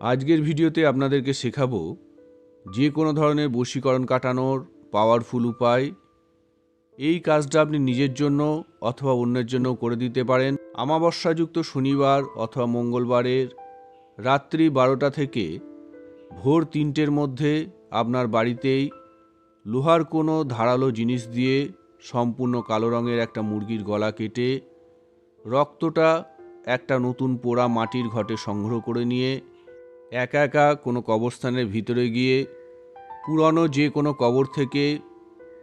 আজকের ভিডিওতে আপনাদেরকে শেখাবো যে কোনো ধরনের বশীকরণ কাটানোর পাওয়ারফুল উপায়। এই কাজটা আপনি নিজের জন্য অথবা অন্যের জন্য করে দিতে পারেন। আমাবস্যাযুক্ত শনিবার অথবা মঙ্গলবারের রাত্রি বারোটা থেকে ভোর তিনটের মধ্যে আপনার বাড়িতেই লোহার কোনো ধারালো জিনিস দিয়ে সম্পূর্ণ কালো রঙের একটা মুরগির গলা কেটে রক্তটা একটা নতুন পোড়া মাটির ঘটে সংগ্রহ করে নিয়ে একা একা কোনো কবরস্থানের ভিতরে গিয়ে পুরনো যে কোনো কবর থেকে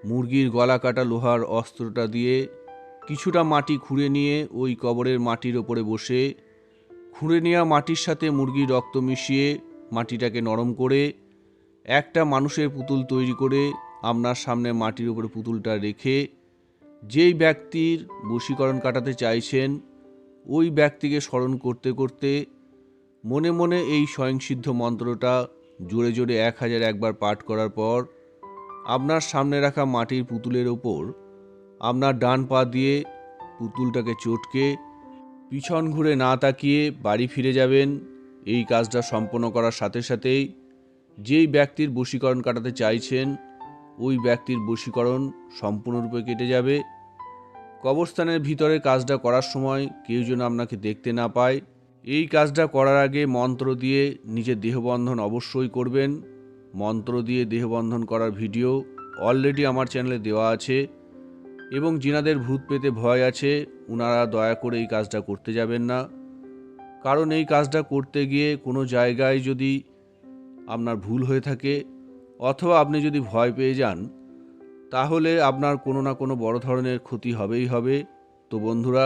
মুরগির গলা কাটা লোহার অস্ত্রটা দিয়ে কিছুটা মাটি খুঁড়ে নিয়ে ওই কবরের মাটির ওপরে বসে, খুঁড়ে নেওয়া মাটির সাথে মুরগির রক্ত মিশিয়ে মাটিটাকে নরম করে, একটা মানুষের পুতুল তৈরি করে আপনার সামনে মাটির উপরে পুতুলটা রেখে যেই ব্যক্তির বশীকরণ কাটাতে চাইছেন, ওই ব্যক্তিকে স্মরণ করতে করতে মনে মনে এই স্বয়ংসিদ্ধ মন্ত্রটা জোরে জোরে এক হাজার একবার পাঠ করার পর আপনার সামনে রাখা মাটির পুতুলের ওপর আপনার ডান পা দিয়ে পুতুলটাকে চটকে পিছন ঘুরে না তাকিয়ে বাড়ি ফিরে যাবেন, এই কাজটা সম্পন্ন করার সাথে সাথেই যেই ব্যক্তির বশীকরণ কাটাতে চাইছেন, ওই ব্যক্তির বশীকরণ সম্পূর্ণরূপে কেটে যাবে। কবরস্থানের ভিতরে কাজটা করার সময় কেউ যেন আপনাকে দেখতে না পায়। এই কাজটা করার আগে মন্ত্র দিয়ে নিজের দেহবন্ধন অবশ্যই করবেন। মন্ত্র দিয়ে দেহবন্ধন করার ভিডিও অলরেডি আমার চ্যানেলে দেওয়া আছে এবং যিনাদের ভূত পেতে ভয় আছে ওনারা দয়া করে এই কাজটা করতে যাবেন না। কারণ এই কাজটা করতে গিয়ে কোনো জায়গায় যদি আপনার ভুল হয়ে থাকে অথবা আপনি যদি ভয় পেয়ে যান, তাহলে আপনার কোনো না কোনো বড় ধরনের ক্ষতি হবেই হবে। তো বন্ধুরা